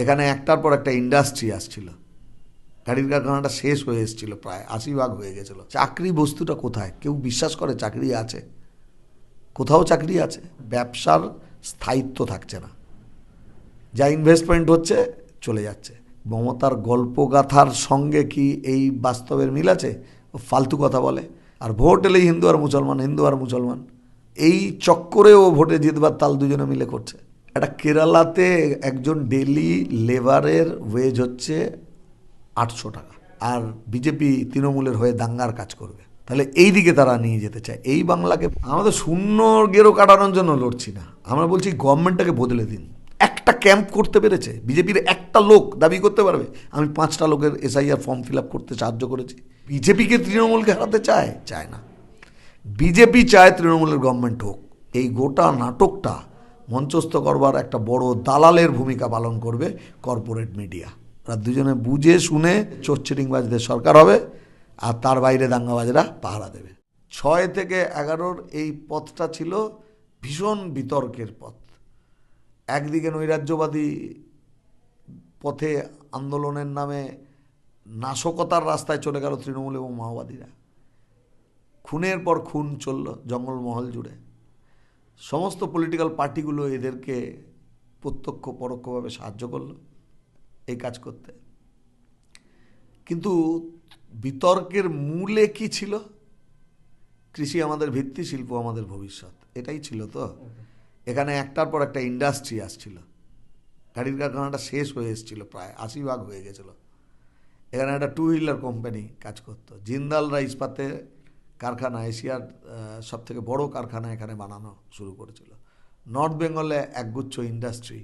এখানে একটার পর একটা ইন্ডাস্ট্রি আসছিল। গাড়ির কারখানাটা শেষ হয়ে এসেছিল, প্রায় আশি ভাগ হয়ে গেছিল। চাকরি বস্তুটা কোথায়? কেউ বিশ্বাস করে চাকরি আছে? কোথাও চাকরি আছে? ব্যবসার স্থায়িত্ব থাকছে না। যা ইনভেস্টমেন্ট হচ্ছে, চলে যাচ্ছে। মমতার গল্পগাথার সঙ্গে কি এই বাস্তবের মিল আছে? ও ফালতু কথা বলে। আর ভোট এলেই হিন্দু আর মুসলমান, হিন্দু আর মুসলমান। এই চক্করে ও ভোটে জিতবার তাল দুজনে মিলে করছে। একটা কেরালাতে একজন ডেলি লেবারের ওয়েজ হচ্ছে আটশো টাকা। আর বিজেপি তৃণমূলের হয়ে দাঙ্গার কাজ করবে। তাহলে এই দিকে তারা নিয়ে যেতে চায়। এই বাংলাকে আমাদের শূন্য গেরো কাটানোর জন্য লড়ছি না। আমরা বলছি গভর্নমেন্টটাকে বদলে দিন। একটা ক্যাম্প করতে পেরেছে। বিজেপির একটা লোক দাবি করতে পারবে? আমি পাঁচটা লোকের এসআইআর ফর্ম ফিল আপ করতে সাহায্য করেছি। বিজেপিকে তৃণমূলকে হারাতে চায়? চায় না। বিজেপি চায় তৃণমূলের গভর্নমেন্ট হোক। এই গোটা নাটকটা মঞ্চস্থ করবার একটা বড় দালালের ভূমিকা পালন করবে কর্পোরেট মিডিয়া। আর দুজনে বুঝে, শুনে চোরচিটিংবাজদের সরকার হবে আর তার বাইরে দাঙ্গাবাজরা পাহারা দেবে। ছয় থেকে এগারোর এই পথটা ছিল ভীষণ বিতর্কের পথ। একদিকে নৈরাজ্যবাদী পথে আন্দোলনের নামে নাশকতার রাস্তায় চলে গেল তৃণমূল এবং মাওবাদীরা। খুনের পর খুন চলল, জঙ্গলমহল জুড়ে। সমস্ত পলিটিক্যাল পার্টিগুলো এদেরকে প্রত্যক্ষ, পরোক্ষভাবে সাহায্য করল এই কাজ করতে। কিন্তু বিতর্কের মূলে কি ছিল? কৃষি আমাদের ভিত্তি, শিল্প আমাদের ভবিষ্যৎ। এটাই ছিল তো। এখানে একটার পর একটা ইন্ডাস্ট্রি আসছিল। গাড়ির কারখানাটা শেষ হয়ে এসেছিল, প্রায় আশি ভাগ হয়ে গেছিল। এখানে একটা টু হুইলার কোম্পানি কাজ করতো। জিন্দালরা ইস্পাতে কারখানা এশিয়ার সব থেকে বড় কারখানা এখানে বানানো শুরু করেছিল। নর্থ বেঙ্গলে একগুচ্ছ ইন্ডাস্ট্রি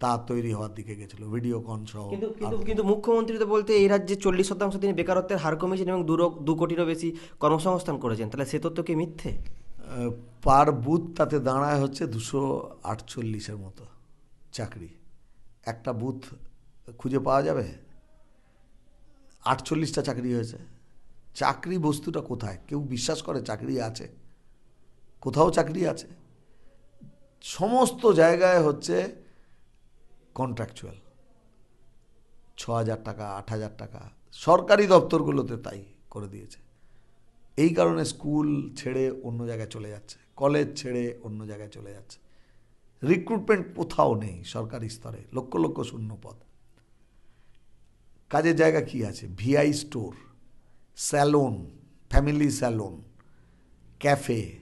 তা তৈরি হওয়ার দিকে গেছিল ভিডিওকন সহ কিন্তু কিন্তু কিন্তু মুখ্যমন্ত্রী তো বলতে এই রাজ্যে চল্লিশ শতাংশ তিনি বেকারত্বের হার কমিয়েছেন এবং দু দু কোটিরও বেশি কর্মসংস্থান করেছেন। তাহলে সে তথ্য কি মিথ্যে? পার বুথ তাতে দাঁড়ায় হচ্ছে দুশো আটচল্লিশের মতো চাকরি। একটা বুথ খুঁজে পাওয়া যাবে? আটচল্লিশটা চাকরি হয়েছে। চাকরি বস্তুটা কোথায়? কেউ বিশ্বাস করে চাকরি আছে। কোথাও চাকরি আছে। সমস্ত জায়গায় হচ্ছে কন্ট্রাকচুয়াল ছ হাজার টাকা আট হাজার টাকা। সরকারি দপ্তরগুলোতে তাই করে দিয়েছে। এই কারণে স্কুল ছেড়ে অন্য জায়গায় চলে যাচ্ছে। কলেজ ছেড়ে অন্য জায়গায় চলে যাচ্ছে। রিক্রুটমেন্ট কোথাও নেই সরকারি স্তরে। লক্ষ লক্ষ শূন্য পদ। কাজের জায়গা কি আছে? VI store salon, family salon, cafe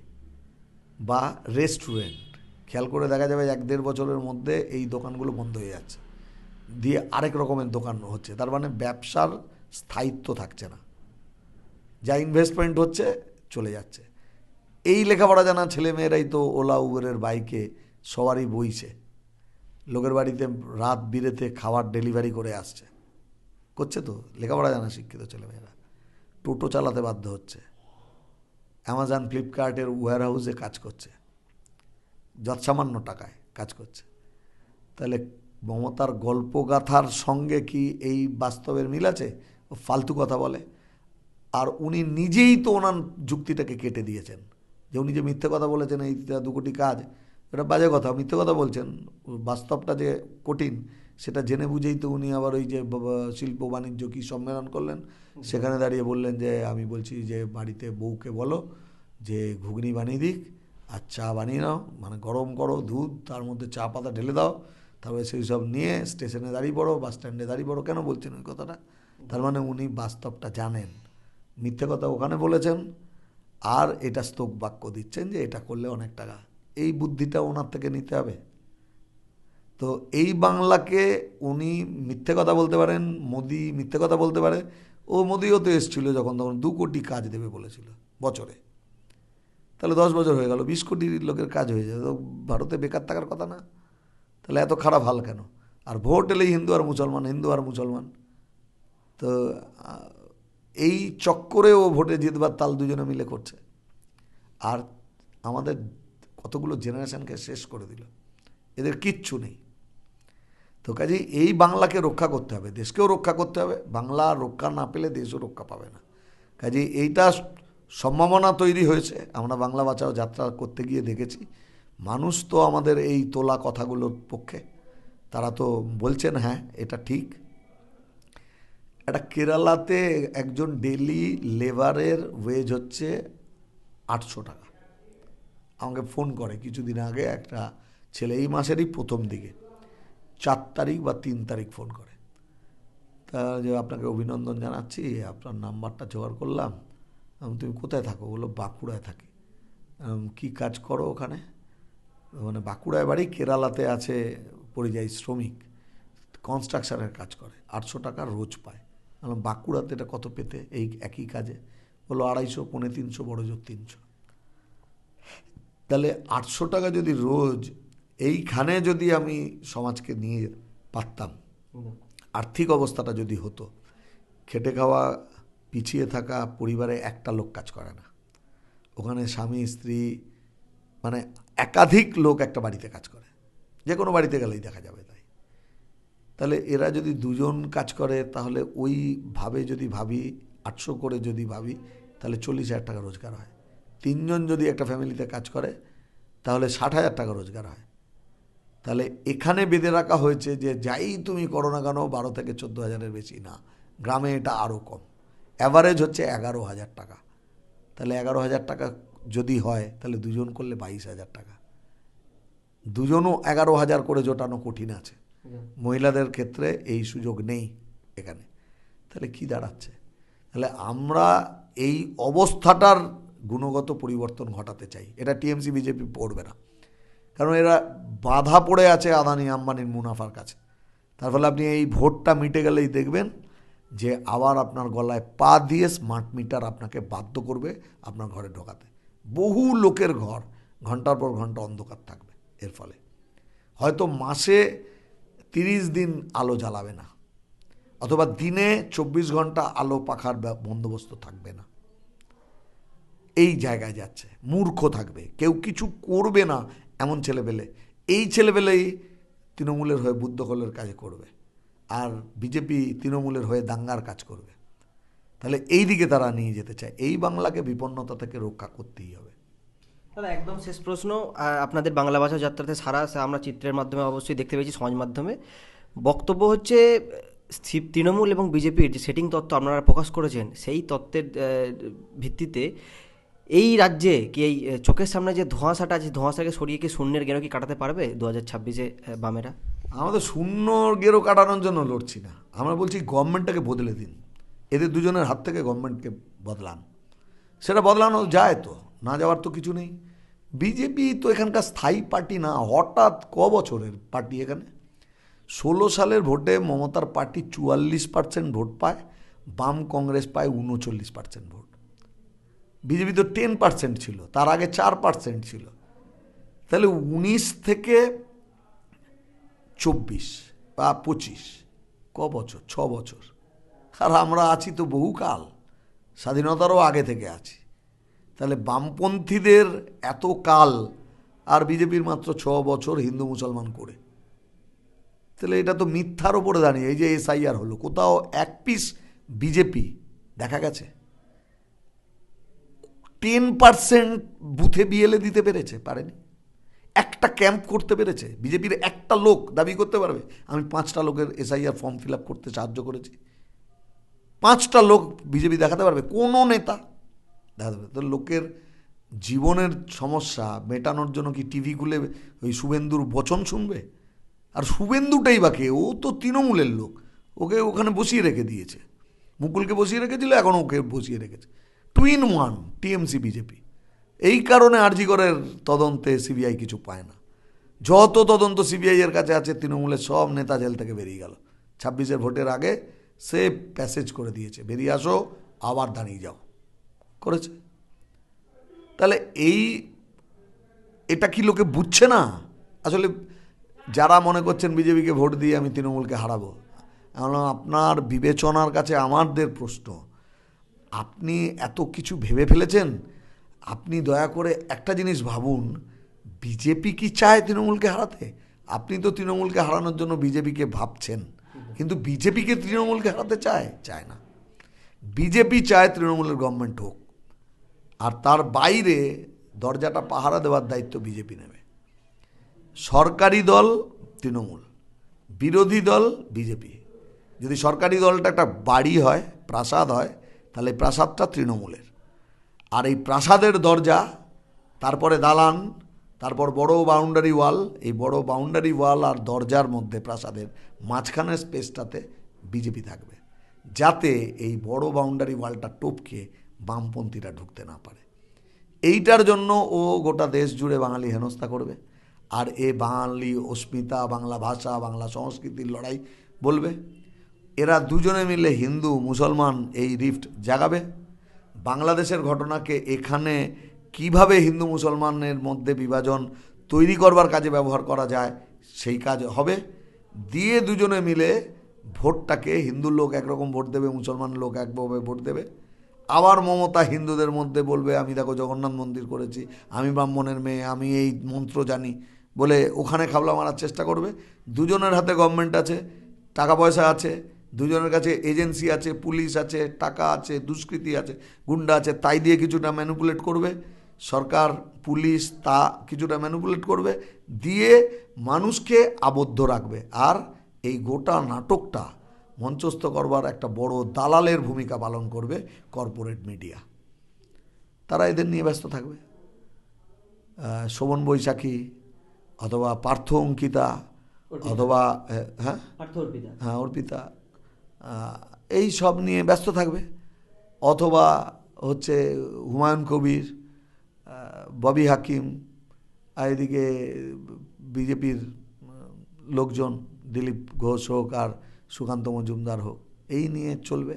বা রেস্টুরেন্ট। খেয়াল করে দেখা যাবে এক দেড় বছরের মধ্যে এই দোকানগুলো বন্ধ হয়ে যাচ্ছে। দিয়ে আরেক রকমের দোকান হচ্ছে। তার মানে ব্যবসার স্থায়িত্ব থাকছে না। যা ইনভেস্টমেন্ট হচ্ছে, চলে যাচ্ছে। এই লেখাপড়া জানা ছেলেমেয়েরাই তো ওলা উবেরের বাইকে সবারই বইছে। লোকের বাড়িতে রাত বিরেতে খাবার ডেলিভারি করে আসছে। করছে তো? লেখাপড়া জানা শিক্ষিত ছেলেমেয়েরা টোটো চালাতে বাধ্য হচ্ছে। অ্যামাজন ফ্লিপকার্টের ওয়্যার হাউসে কাজ করছে। যৎসামান্য টাকায় কাজ করছে। তাহলে মমতার গল্পগাথার সঙ্গে কি এই বাস্তবের মিল আছে? ও ফালতু কথা বলে। আর উনি নিজেই তো ওনার যুক্তিটাকে কেটে দিয়েছেন। যে উনি যে মিথ্যে কথা বলেছেন, এই দু কোটি কাজ এটা বাজে কথা মিথ্যে কথা বলছেন। বাস্তবটা যে কঠিন সেটা জেনে বুঝেই তো উনি আবার ওই যে শিল্প বাণিজ্য কী সম্মেলন করলেন। সেখানে দাঁড়িয়ে বললেন যে আমি বলছি যে বাড়িতে বউকে বলো যে ঘুগনি বানিয়ে দিক আর চা বানিয়ে নাও। মানে গরম করো দুধ তার মধ্যে চা পাতা ঢেলে দাও। তারপরে সেই সব নিয়ে স্টেশনে দাঁড়িয়ে পড়ো বাস স্ট্যান্ডে দাঁড়িয়ে পড়ো। কেন বলছেন ওই কথাটা? তার মানে উনি বাস্তবটা জানেন। মিথ্যে কথা ওখানে বলেছেন। আর এটা স্তোক বাক্য দিচ্ছেন যে এটা করলে অনেক টাকা। এই বুদ্ধিটা ওনার থেকে নিতে হবে। তো এই বাংলাকে উনি মিথ্যে কথা বলতে পারেন, মোদি মিথ্যে কথা বলতে পারে। ও মোদিও তো এসেছিল যখন, তখন দু কোটি কাজ দেবে বলেছিল বছরে। তাহলে দশ বছর হয়ে গেল, বিশ কোটি লোকের কাজ হয়ে যায়। তো ভারতে বেকার থাকার কথা না। তাহলে এত খারাপ হাল কেন? আর ভোট এলেই হিন্দু আর মুসলমান, হিন্দু আর মুসলমান। তো এই চক্করে ও ভোটে জিতবার তাল দুজনে মিলে করছে। আর আমাদের কতগুলো জেনারেশনকে শেষ করে দিল। এদের কিচ্ছু নেই। তো কাজেই এই বাংলাকে রক্ষা করতে হবে। দেশকেও রক্ষা করতে হবে। বাংলা রক্ষা না পেলে দেশও রক্ষা পাবে না। কাজেই এইটা সম্ভাবনা তৈরি হয়েছে। আমরা বাংলা বাঁচাও যাত্রা করতে গিয়ে দেখেছি। মানুষ তো আমাদের এই তোলা কথাগুলোর পক্ষে। তারা তো বলছেন হ্যাঁ এটা ঠিক। একটা কেরালাতে একজন ডেলি লেবারের ওয়েজ হচ্ছে আটশো টাকা। আমাকে ফোন করে কিছুদিন আগে একটা ছেলে এই মাসেরই প্রথম দিকে। চার তারিখ বা তিন তারিখ ফোন করে। তা যে আপনাকে অভিনন্দন জানাচ্ছি, আপনার নাম্বারটা জোগাড় করলাম। তুমি কোথায় থাকো? বলল, বাঁকুড়ায় থাকি। কি কাজ করো ওখানে? মানে বাঁকুড়ায় বাড়ি, কেরালাতে আছে পরিযায়ী শ্রমিক। কনস্ট্রাকশনের কাজ করে, আটশো টাকা রোজ পায়। বাঁকুড়াতে এটা কত পেতে? এই একই কাজে? বলল, আড়াইশো, পৌনে তিনশো বড় জোর তিনশো। তাহলে আটশো টাকা যদি রোজ এইখানে যদি আমি সমাজকে নিয়ে পারতাম আর্থিক অবস্থাটা যদি হতো খেটে খাওয়া পিছিয়ে থাকা পরিবারে একটা লোক কাজ করে না। ওখানে স্বামী স্ত্রী মানে একাধিক লোক একটা বাড়িতে কাজ করে। যে কোনো বাড়িতে গেলেই দেখা যাবে তাই। তাহলে এরা যদি দুজন কাজ করে তাহলে ওইভাবে যদি ভাবি আটশো করে যদি ভাবি তাহলে চল্লিশ হাজার টাকা রোজগার হয়। তিনজন যদি একটা ফ্যামিলিতে কাজ করে, তাহলে ষাট হাজার টাকা রোজগার হয়। তাহলে এখানে বেঁধে রাখা হয়েছে যে যাই তুমি করো না কেন, বারো থেকে চোদ্দ হাজারের বেশি না। গ্রামে এটা আরও কম। অ্যাভারেজ হচ্ছে এগারো হাজার টাকা। তাহলে এগারো হাজার টাকা যদি হয়, তাহলে দুজন করলে বাইশ হাজার টাকা। দুজনও এগারো হাজার করে জোটানো কঠিন আছে। মহিলাদের ক্ষেত্রে এই সুযোগ নেই এখানে। তাহলে কি দাঁড়াচ্ছে? তাহলে আমরা এই অবস্থাটার গুণগত পরিবর্তন ঘটাতে চাই। এটা টিএমসি, বিজেপি পড়বে না। কারণ এরা বাধা পড়ে আছে আদানি আম্বানির মুনাফার কাছে। তার ফলে আপনি এই ভোটটা মিটে গেলেই দেখবেন যে আবার আপনার গলায় পা দিয়ে স্মার্ট মিটার আপনাকে বাধ্য করবে আপনার ঘরে ঢোকাতে। বহু লোকের ঘর ঘণ্টার পর ঘণ্টা অন্ধকার থাকবে এর ফলে। হয়তো মাসে তিরিশ দিন আলো জ্বালাবে না, অথবা দিনে চব্বিশ ঘণ্টা আলো পাখার বন্দোবস্ত থাকবে না। এই জায়গায় যাচ্ছে। মূর্খ থাকবে। কেউ কিছু করবে না এমন ছেলেপেলে। এই ছেলেপেলেই তৃণমূলের হয়ে বুদ্ধকলের কাজ করবে। আর বিজেপি তৃণমূলের হয়ে দাঙ্গার কাজ করবে। তাহলে এই দিকে তারা নিয়ে যেতে চায়। এই বাংলাকে বিপন্নতা থেকে রক্ষা করতেই হবে। দাদা, একদম শেষ প্রশ্ন। আপনাদের বাংলা ভাষা যাত্রাতে সারা আমরা চিত্রের মাধ্যমে অবশ্যই দেখতে পেয়েছি, সমাজ মাধ্যমে। বক্তব্য হচ্ছে তৃণমূল এবং বিজেপির যে সেটিং তত্ত্ব আপনারা প্রকাশ করেছেন, সেই তত্ত্বের ভিত্তিতে এই রাজ্যে কি এই চোখের সামনে যে ধোঁয়াশাটা আছে, ধোঁয়াশাকে সরিয়ে কি শূন্যের গেরো কি কাটাতে পারবে দু হাজার ছাব্বিশে বামেরা? আমাদের শূন্য গেরো কাটানোর জন্য লড়ছি না। আমরা বলছি গভর্নমেন্টটাকে বদলে দিন। এদের দুজনের হাত থেকে গভর্নমেন্টকে বদলান। সেটা বদলানো যায় তো, না যাওয়ার তো কিছু নেই। বিজেপি তো এখানকার স্থায়ী পার্টি না, হঠাৎ ক বছরের পার্টি এখানে? ষোলো সালের ভোটে মমতার পার্টি চুয়াল্লিশ পার্সেন্ট ভোট পায়, বাম কংগ্রেস পায় উনচল্লিশ পার্সেন্ট ভোট। বিজেপি তো টেন পার্সেন্ট ছিল, তার আগে চার পার্সেন্ট ছিল। তাহলে উনিশ থেকে চব্বিশ বা পঁচিশ, ক বছর? ছ বছর। আর আমরা আছি তো বহুকাল, স্বাধীনতারও আগে থেকে আছি। তাহলে বামপন্থীদের এত কাল, আর বিজেপির মাত্র ছ বছর হিন্দু মুসলমান করে। তাহলে এটা তো মিথ্যার ওপরে দাঁড়িয়ে, এই যে এসআইআর হলো, কোথাও এক পিস বিজেপি, দেখা গেছে? টেন পার্সেন্ট বুথে বিএলএ দিতে পেরেছে, পারেনি। একটা ক্যাম্প করতে পেরেছে বিজেপির একটা লোক দাবি করতে পারবে, আমি পাঁচটা লোকের এসআইআর ফর্ম ফিল আপ করতে সাহায্য করেছি। পাঁচটা লোক বিজেপি দেখাতে পারবে, কোনো নেতা দেখাতে পারবে তো লোকের জীবনের সমস্যা মেটানোর জন্য কি টিভি খুলে ওই শুভেন্দুর বচন শুনবে? আর শুভেন্দুটাই বা কে? ও তো তৃণমূলের লোক, ওকে ওখানে বসিয়ে রেখে দিয়েছে। মুকুলকে বসিয়ে রেখেছিল, এখন ওকে বসিয়ে রেখেছে। টুইন ওয়ান টিএমসি বিজেপি এই কারণে আরজিগরের তদন্তে সিবিআই কিছু পায় না। যত তদন্ত সিবিআইয়ের কাছে আছে তৃণমূলের সব নেতা জেল থেকে বেরিয়ে গেল। ছাব্বিশের ভোটের আগে সে প্যাসেজ করে দিয়েছে। বেরিয়ে আসো, আবার দাঁড়িয়ে যাও। করেছে। তাহলে এই, এটা কি লোকে বুঝছে না? আসলে যারা মনে করছেন বিজেপিকে ভোট দিয়ে আমি তৃণমূলকে হারাবো আপনার বিবেচনার কাছে আমাদের প্রশ্ন। আপনি এত কিছু ভেবে ফেলেছেন? আপনি দয়া করে একটা জিনিস ভাবুন। বিজেপি কি চায় তৃণমূলকে হারাতে? আপনি তো তৃণমূলকে হারানোর জন্য বিজেপিকে ভাবছেন। কিন্তু বিজেপিকে তৃণমূলকে হারাতে চায়? চায় না। বিজেপি চায় তৃণমূলের গভর্নমেন্ট হোক। আর তার বাইরে দরজাটা পাহারা দেওয়ার দায়িত্ব বিজেপি নেবে। সরকারি দল তৃণমূল, বিরোধী দল বিজেপি। যদি সরকারি দলটা একটা বাড়ি হয়, প্রাসাদ হয় তাহলে প্রাসাদটা তৃণমূলের। আর এই প্রাসাদের দরজা, তারপরে দালান, তারপর বড় বাউন্ডারি ওয়াল এই বড় বাউন্ডারি ওয়াল আর দরজার মধ্যে প্রাসাদের মাঝখানের স্পেসটাতে বিজেপি থাকবে, যাতে এই বড় বাউন্ডারি ওয়ালটা টপকে বামপন্থীরা ঢুকতে না পারে। এইটার জন্য ও গোটা দেশ জুড়ে বাঙালি হেনস্থা করবে, আর এ বাঙালি অস্মিতা, বাংলা ভাষা, বাংলা সংস্কৃতির লড়াই বলবে। এরা দুজনে মিলে হিন্দু, মুসলমান এই রিফট জাগাবে। বাংলাদেশের ঘটনাকে এখানে কীভাবে হিন্দু, মুসলমানের মধ্যে বিভাজন তৈরি করবার কাজে ব্যবহার করা যায়, সেই কাজ হবে। দিয়ে দুজনে মিলে ভোটটাকে, হিন্দু লোক একরকম ভোট দেবে, মুসলমান লোক একভাবে ভোট দেবে। আবার মমতা হিন্দুদের মধ্যে বলবে, আমি দেখো জগন্নাথ মন্দির করেছি, আমি ব্রাহ্মণের মেয়ে, আমি এই মন্ত্র জানি। বলে ওখানে খাবলা মারার চেষ্টা করবে। দুজনের হাতে গভর্নমেন্ট আছে, টাকা পয়সা আছে দুজনের কাছে এজেন্সি আছে পুলিশ আছে টাকা আছে দুষ্কৃতি আছে গুন্ডা আছে তাই দিয়ে কিছুটা ম্যানুপুলেট করবে। সরকার পুলিশ তা কিছুটা ম্যানুপুলেট করবে দিয়ে মানুষকে আবদ্ধ রাখবে। আর এই গোটা নাটকটা মঞ্চস্থ করবার একটা বড় দালালের ভূমিকা পালন করবে কর্পোরেট মিডিয়া তারা এদের নিয়ে ব্যস্ত থাকবে। শোভন বৈশাখী অথবা পার্থ অঙ্কিতা অথবা হ্যাঁ? হ্যাঁ অর্পিতা। এই সব নিয়ে ব্যস্ত থাকবে। অথবা হচ্ছে হুমায়ুন কবির ববি হাকিম, আর এদিকে বিজেপির লোকজন দিলীপ ঘোষ হোক আর সুকান্ত মজুমদার হোক, এই নিয়ে চলবে।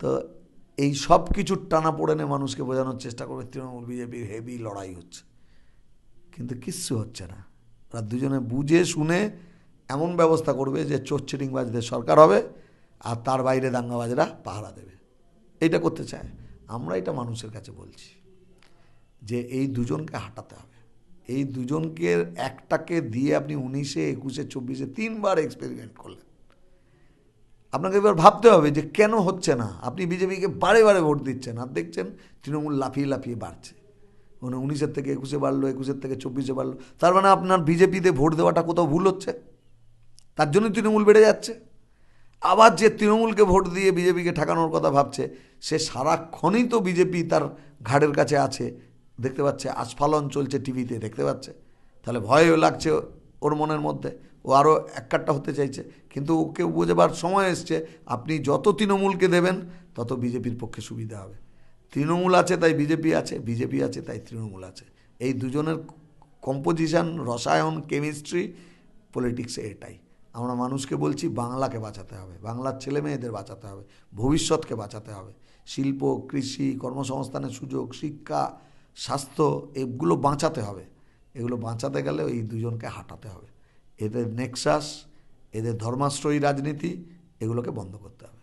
তো এই সব কিছুর টানা পড়েনে মানুষকে বোঝানোর চেষ্টা করবে তৃণমূল বিজেপির হেভি লড়াই হচ্ছে। কিন্তু কিচ্ছু হচ্ছে না। ওরা দুজনে বুঝে শুনে এমন ব্যবস্থা করবে যে চোর চিটিংবাজদের সরকার হবে। আর তার বাইরে দাঙ্গাবাজরা পাহারা দেবে। এইটা করতে চায়। আমরা এটা মানুষের কাছে বলছি যে এই দুজনকে হাঁটাতে হবে। এই দুজনকে একটাকে দিয়ে আপনি উনিশে, একুশে, চব্বিশে তিনবার এক্সপেরিমেন্ট করলেন। আপনাকে এবার ভাবতে হবে যে কেন হচ্ছে না? আপনি বিজেপিকে বারে বারে ভোট দিচ্ছেন আর দেখছেন তৃণমূল লাফিয়ে লাফিয়ে বাড়ছে। মানে উনিশের থেকে একুশে বাড়লো, একুশের থেকে চব্বিশে বাড়লো। তার মানে আপনার বিজেপিতে ভোট দেওয়াটা কোথাও ভুল হচ্ছে? তার জন্য তৃণমূল বেড়ে যাচ্ছে। আবার যে তৃণমূলকে ভোট দিয়ে বিজেপিকে ঠেকানোর কথা ভাবছে, সে সারাক্ষণই তো বিজেপি তার ঘাড়ের কাছে আছে। দেখতে পাচ্ছে, আস্ফালন চলছে টিভিতে, দেখতে পাচ্ছে। তাহলে ভয়ও লাগছে ওর মনের মধ্যে। ও আরও এককাট্টা হতে চাইছে। কিন্তু ওকে বোঝাবার সময় এসছে, আপনি যত তৃণমূলকে দেবেন, তত বিজেপির পক্ষে সুবিধা হবে। তৃণমূল আছে, তাই বিজেপি আছে বিজেপি আছে, তাই তৃণমূল আছে। এই দুজনের কম্পোজিশন, রসায়ন, কেমিস্ট্রি, পলিটিক্সে এটাই। আমরা মানুষকে বলছি বাংলাকে বাঁচাতে হবে, বাংলার ছেলে মেয়েদের বাঁচাতে হবে, ভবিষ্যৎকে বাঁচাতে হবে। শিল্প, কৃষি, কর্মসংস্থানের সুযোগ, শিক্ষা, স্বাস্থ্য, এগুলো বাঁচাতে হবে। এগুলো বাঁচাতে গেলে ওই দুজনকে হাঁটাতে হবে। এদের নেক্সাস, এদের ধর্মাশ্রয়ী রাজনীতি, এগুলোকে বন্ধ করতে হবে।